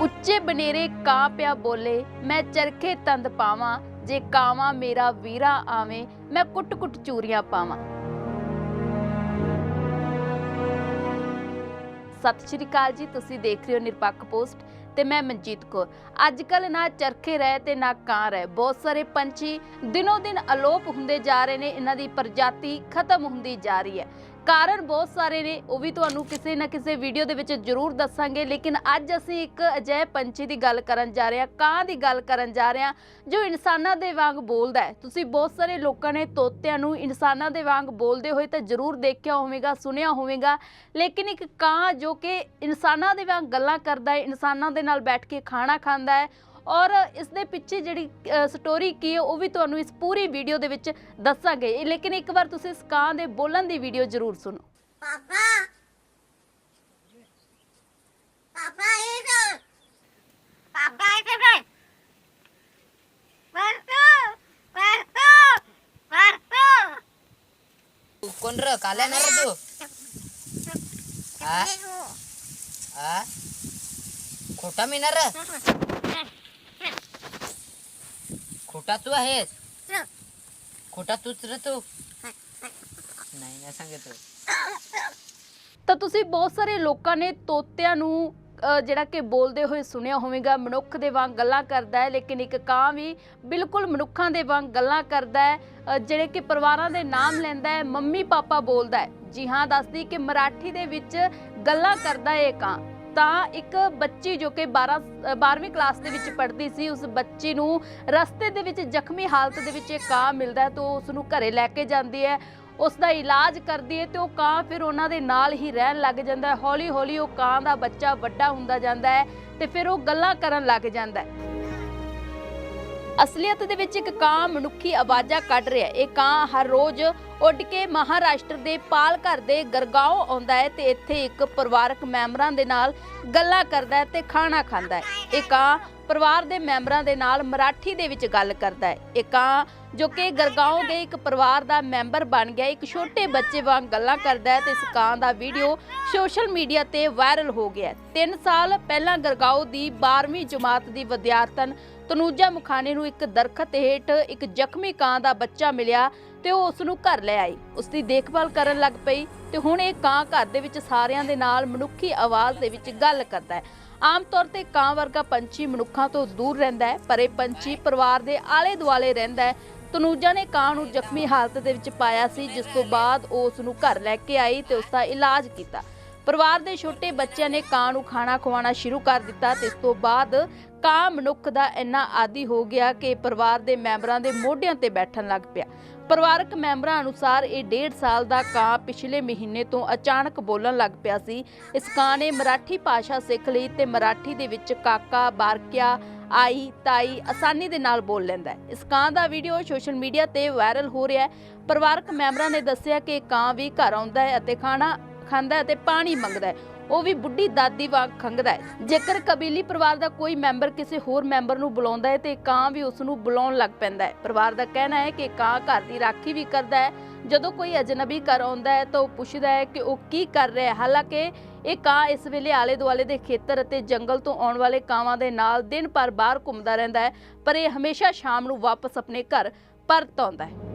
ਉੱਚੇ ਬਨੇਰੇ ਕਾਂ ਪਿਆ ਬੋਲੇ, ਮੈਂ ਚਰਖੇ ਤੰਦ ਪਾਵਾਂ, ਜੇ ਕਾਵਾਂ ਮੇਰਾ ਵੀਰਾ ਆਵੇਂ, ਮੈਂ ਕੁੱਟ-ਕੁੱਟ ਚੂਰੀਆਂ ਪਾਵਾਂ। ਸਤਿ ਸ਼੍ਰੀ ਅਕਾਲ ਜੀ, ਤੁਸੀਂ ਦੇਖ ਰਹੇ ਹੋ ਨਿਰਪੱਖ ਪੋਸਟ ਤੇ ਮੈਂ ਮਨਜੀਤ ਕੌਰ। ਅੱਜ ਕੱਲ ਨਾ ਚਰਖੇ ਰਹਿ ਤੇ ਨਾ ਕਾਂ ਰਹਿ, ਬਹੁਤ ਸਾਰੇ ਪੰਛੀ ਦਿਨੋ ਦਿਨ ਅਲੋਪ ਹੁੰਦੇ ਜਾ ਰਹੇ ਨੇ, ਇਹਨਾਂ ਦੀ ਪ੍ਰਜਾਤੀ ਖਤਮ ਹੁੰਦੀ ਜਾ ਰਹੀ ਹੈ। ਕਾਰਨ ਬਹੁਤ ਸਾਰੇ ਨੇ, ਉਹ ਵੀ ਤੁਹਾਨੂੰ ਕਿਸੇ ਨਾ ਕਿਸੇ ਵੀਡੀਓ ਦੇ ਵਿੱਚ ਜ਼ਰੂਰ ਦੱਸਾਂਗੇ। ਲੇਕਿਨ ਅੱਜ ਅਸੀਂ ਇੱਕ ਅਜਿਹੇ ਪੰਛੀ ਦੀ ਗੱਲ ਕਰਨ ਜਾ ਰਹੇ ਹਾਂ, ਕਾਂ ਦੀ ਗੱਲ ਕਰਨ ਜਾ ਰਹੇ ਹਾਂ, ਜੋ ਇਨਸਾਨਾਂ ਦੇ ਵਾਂਗ ਬੋਲਦਾ ਹੈ। ਤੁਸੀਂ ਬਹੁਤ ਸਾਰੇ ਲੋਕਾਂ ਨੇ ਤੋਤਿਆਂ ਨੂੰ ਇਨਸਾਨਾਂ ਦੇ ਵਾਂਗ ਬੋਲਦੇ ਹੋਏ ਤਾਂ ਜ਼ਰੂਰ ਦੇਖਿਆ ਹੋਵੇਗਾ, ਸੁਣਿਆ ਹੋਵੇਗਾ। ਲੇਕਿਨ ਇੱਕ ਕਾਂ ਜੋ ਕਿ ਇਨਸਾਨਾਂ ਦੇ ਵਾਂਗ ਗੱਲਾਂ ਕਰਦਾ ਹੈ, ਇਨਸਾਨਾਂ ਦੇ ਨਾਲ ਬੈਠ ਕੇ ਖਾਣਾ ਖਾਂਦਾ ਹੈ ਔਰ ਇਸ ਦੇ ਪਿੱਛੇ ਜਿਹੜੀ ਸਟੋਰੀ ਕੀ ਹੈ ਉਹ ਵੀ ਤੁਹਾਨੂੰ ਇਸ ਪੂਰੀ ਵੀਡੀਓ ਦੇ ਵਿੱਚ ਦੱਸਾਂਗੇ। ਲੇਕਿਨ ਇੱਕ ਵਾਰ ਤੁਸੀਂ ਇਸ ਕਾਂ ਦੇ ਬੋਲਣ ਦੀ ਵੀਡੀਓ ਜ਼ਰੂਰ ਸੁਣੋ. Bantu. Bantu. खोटा मिळणार खोटा तू आहेस खोटा तूच रे तू नाही ना सांगत ਤਾਂ ਤੁਸੀਂ ਬਹੁਤ ਸਾਰੇ ਲੋਕਾਂ ਨੇ ਤੋਤਿਆਂ ਨੂੰ ਅ, ਜਿਹੜਾ ਕਿ ਬੋਲਦੇ ਹੋਏ ਸੁਣਿਆ ਹੋਵੇਗਾ ਮਨੁੱਖ ਦੇ ਵਾਂਗ ਗੱਲਾਂ ਕਰਦਾ ਹੈ ਲੇਕਿਨ ਇੱਕ ਕਾਂ ਵੀ ਬਿਲਕੁਲ ਮਨੁੱਖਾਂ ਦੇ ਵਾਂਗ ਗੱਲਾਂ ਕਰਦਾ ਹੈ ਅ, ਜਿਹੜੇ ਕਿ ਪਰਿਵਾਰਾਂ ਦੇ ਨਾਮ ਲੈਂਦਾ ਹੈ ਮੰਮੀ ਪਾਪਾ ਬੋਲਦਾ ਹੈ ਜੀ ਹਾਂ ਦੱਸਦੀ ਕਿ ਮਰਾਠੀ ਦੇ ਵਿੱਚ ਗੱਲਾਂ ਕਰਦਾ ਹੈ ਇਹ ਕਾਂ ਤਾਂ ਇੱਕ ਬੱਚੀ ਜੋ ਕਿ 12 ਅ, 12ਵੀਂ ਕਲਾਸ ਦੇ ਵਿੱਚ ਪੜ੍ਹਦੀ ਸੀ ਉਸ ਬੱਚੀ ਨੂੰ ਰਸਤੇ ਦੇ ਵਿੱਚ ਜ਼ਖਮੀ ਹਾਲਤ ਦੇ ਵਿੱਚ ਇਹ ਕਾਂ ਮਿਲਦਾ ਹੈ ਤਾਂ ਉਸ ਨੂੰ ਘਰੇ ਲੈ ਕੇ ਜਾਂਦੀ ਹੈ। ਉਸ ਦਾ ਇਲਾਜ ਕਰਦੀ ਹੈ ਤੇ ਉਹ ਕਾਂ ਫਿਰ ਉਹਨਾਂ ਦੇ ਨਾਲ ਹੀ ਰਹਿਣ ਲੱਗ ਜਾਂਦਾ ਹੈ। ਹੌਲੀ ਹੌਲੀ ਉਹ ਕਾਂ ਦਾ ਬੱਚਾ ਵੱਡਾ ਹੁੰਦਾ ਜਾਂਦਾ ਹੈ ਤੇ ਫਿਰ ਉਹ ਗੱਲਾਂ ਕਰਨ ਲੱਗ ਜਾਂਦਾ ਹੈ। ਅਸਲੀਅਤ ਦੇ ਵਿੱਚ ਇੱਕ ਕਾਂ ਮਨੁੱਖੀ ਆਵਾਜ਼ਾਂ ਕੱਢ ਰਿਹਾ ਹੈ। ਇਹ ਕਾਂ ਹਰ ਰੋਜ਼ ਉੱਡ ਕੇ ਮਹਾਰਾਸ਼ਟਰ ਦੇ ਪਾਲ ਘਰ ਦੇ ਗਰਗਾਓ ਆਉਂਦਾ ਹੈ ਤੇ ਇੱਥੇ ਇੱਕ ਪਰਿਵਾਰਕ ਮੈਂਬਰਾਂ ਦੇ ਨਾਲ ਗੱਲਾਂ ਕਰਦਾ ਹੈ ਤੇ ਖਾਣਾ ਖਾਂਦਾ ਹੈ। ਇਹ ਕਾਂ ਪਰਿਵਾਰ ਦੇ ਮੈਂਬਰਾਂ ਦੇ ਨਾਲ ਮਰਾਠੀ ਦੇ ਵਿੱਚ ਗੱਲ ਕਰਦਾ ਹੈ। ਇਹ ਕਾਂ ਜੋ ਕਿ ਗਰਗਾਓ ਦੇ ਇੱਕ ਪਰਿਵਾਰ ਦਾ ਮੈਂਬਰ ਬਣ ਗਿਆ। ਇੱਕ ਛੋਟੇ ਬੱਚੇ ਵਾਂਗ ਗੱਲਾਂ ਕਰਦਾ ਹੈ ਤੇ ਇਸ ਕਾਂ ਦਾ ਵੀਡੀਓ ਸੋਸ਼ਲ ਮੀਡੀਆ ਤੇ ਵਾਇਰਲ ਹੋ ਗਿਆ 3 ਸਾਲ ਪਹਿਲਾਂ ਗਰਗਾਓ ਦੀ 12ਵੀਂ ਜਮਾਤ ਦੀ ਵਿਦਿਆਰਥਣ ਤਨੂਜਾ ਮੁਖਾਨੇ ਨੂੰ ਇੱਕ ਦਰਖਤ ਹੇਠ ਇੱਕ ਜ਼ਖਮੀ ਕਾਂ ਦਾ ਬੱਚਾ ਮਿਲਿਆ ਤੇ ਉਹ ਉਸ ਨੂੰ ਘਰ ਲੈ ਆਈ। ਉਸ ਦੀ ਦੇਖਭਾਲ ਕਰਨ ਲੱਗ ਪਈ ਤੇ ਹੁਣ ਇਹ ਕਾਂ ਘਰ ਦੇ ਵਿੱਚ ਸਾਰਿਆਂ ਦੇ ਨਾਲ ਮਨੁੱਖੀ ਆਵਾਜ਼ ਦੇ ਵਿੱਚ ਗੱਲ ਕਰਦਾ ਹੈ। ਆਮ ਤੌਰ ਤੇ ਕਾਂ ਵਰਗਾ ਪੰਛੀ ਮਨੁੱਖਾਂ ਤੋਂ ਦੂਰ ਰਹਿੰਦਾ ਹੈ, ਪਰ ਇਹ ਪੰਛੀ ਪਰਿਵਾਰ ਦੇ ਆਲੇ ਦੁਆਲੇ ਰਹਿੰਦਾ ਹੈ ਤਨੂਜਾ ਨੇ ਕਾਂ ਨੂੰ ਜ਼ਖਮੀ ਹਾਲਤ ਦੇ ਵਿੱਚ ਪਾਇਆ ਸੀ, ਜਿਸ ਤੋਂ ਬਾਅਦ ਉਹ ਉਸ ਨੂੰ ਘਰ ਲੈ ਕੇ ਆਈ ਤੇ ਉਸ ਦਾ ਇਲਾਜ ਕੀਤਾ। ਪਰਿਵਾਰ ਦੇ ਛੋਟੇ ਬੱਚਿਆਂ ਨੇ ਕਾਂ ਨੂੰ ਖਾਣਾ ਖਵਾਉਣਾ ਸ਼ੁਰੂ ਕਰ ਦਿੱਤਾ ਤੇ ਇਸ ਤੋਂ ਬਾਅਦ ਕਾਂ ਮਨੁੱਖ ਦਾ ਇੰਨਾ ਆਦੀ ਹੋ ਗਿਆ ਕਿ ਪਰਿਵਾਰ ਦੇ ਮੈਂਬਰਾਂ ਦੇ ਮੋਢਿਆਂ ਤੇ ਬੈਠਣ ਲੱਗ ਪਿਆ। ਪਰਿਵਾਰਕ ਮੈਂਬਰਾਂ ਅਨੁਸਾਰ ਇਹ 1.5 ਸਾਲ ਦਾ ਕਾਂ ਪਿਛਲੇ ਮਹੀਨੇ ਤੋਂ ਅਚਾਨਕ ਬੋਲਣ ਲੱਗ ਪਿਆ ਸੀ। ਇਸ ਕਾਂ ਨੇ ਮਰਾਠੀ ਭਾਸ਼ਾ ਸਿੱਖ ਲਈ ਤੇ ਮਰਾਠੀ ਦੇ ਵਿੱਚ ਕਾਕਾ, ਬਾਰਕਿਆ, ਆਈ, ਤਾਈ ਆਸਾਨੀ ਦੇ ਨਾਲ ਬੋਲ ਲੈਂਦਾ ਹੈ। ਇਸ ਕਾਂ ਦਾ ਵੀਡੀਓ ਸੋਸ਼ਲ ਮੀਡੀਆ ਤੇ ਵਾਇਰਲ ਹੋ ਰਿਹਾ ਹੈ। ਪਰਿਵਾਰਕ ਮੈਂਬਰਾਂ ਨੇ ਦੱਸਿਆ ਕਿ ਇਹ ਕਾਂ ਵੀ ਘਰ ਆਉਂਦਾ ਹੈ ਅਤੇ ਖਾਣਾ ਖਾਂਦਾ ਹੈ ਅਤੇ ਪਾਣੀ ਮੰਗਦਾ ਹੈ। ਉਹ ਵੀ ਬੁੱਢੀ ਦਾਦੀ ਵਾਂਗ ਖੰਗਦਾ ਹੈ। ਜੇਕਰ ਕਬੀਲੀ ਪਰਿਵਾਰ ਦਾ ਕੋਈ ਮੈਂਬਰ ਕਿਸੇ ਹੋਰ ਮੈਂਬਰ ਨੂੰ ਬੁਲਾਉਂਦਾ ਹੈ ਤੇ ਕਾਂ ਵੀ ਉਸ ਨੂੰ ਬੁਲਾਉਣ ਲੱਗ ਪੈਂਦਾ ਹੈ। ਪਰਿਵਾਰ ਦਾ ਕਹਿਣਾ ਹੈ ਕਿ ਕਾਂ ਘਰ ਦੀ ਰਾਖੀ ਵੀ ਕਰਦਾ ਹੈ। ਜਦੋਂ ਕੋਈ ਅਜਨਬੀ ਘਰ ਆਉਂਦਾ ਹੈ ਤਾਂ ਉਹ ਪੁੱਛਦਾ ਹੈ ਕਿ ਉਹ ਕੀ ਕਰ ਰਿਹਾ ਹੈ। ਹਾਲਾਂਕਿ ਇਹ ਕਾਂ ਇਸ ਵੇਲੇ ਆਲੇ ਦੁਆਲੇ ਦੇ ਖੇਤਰ ਅਤੇ ਜੰਗਲ ਤੋਂ ਆਉਣ ਵਾਲੇ ਕਾਵਾਂ ਦੇ ਨਾਲ ਦਿਨ ਭਰ ਬਾਹਰ ਘੁੰਮਦਾ ਰਹਿੰਦਾ ਹੈ, ਪਰ ਇਹ ਹਮੇਸ਼ਾ ਸ਼ਾਮ ਨੂੰ ਵਾਪਸ ਆਪਣੇ ਘਰ ਪਰਤ ਆਉਂਦਾ ਹੈ।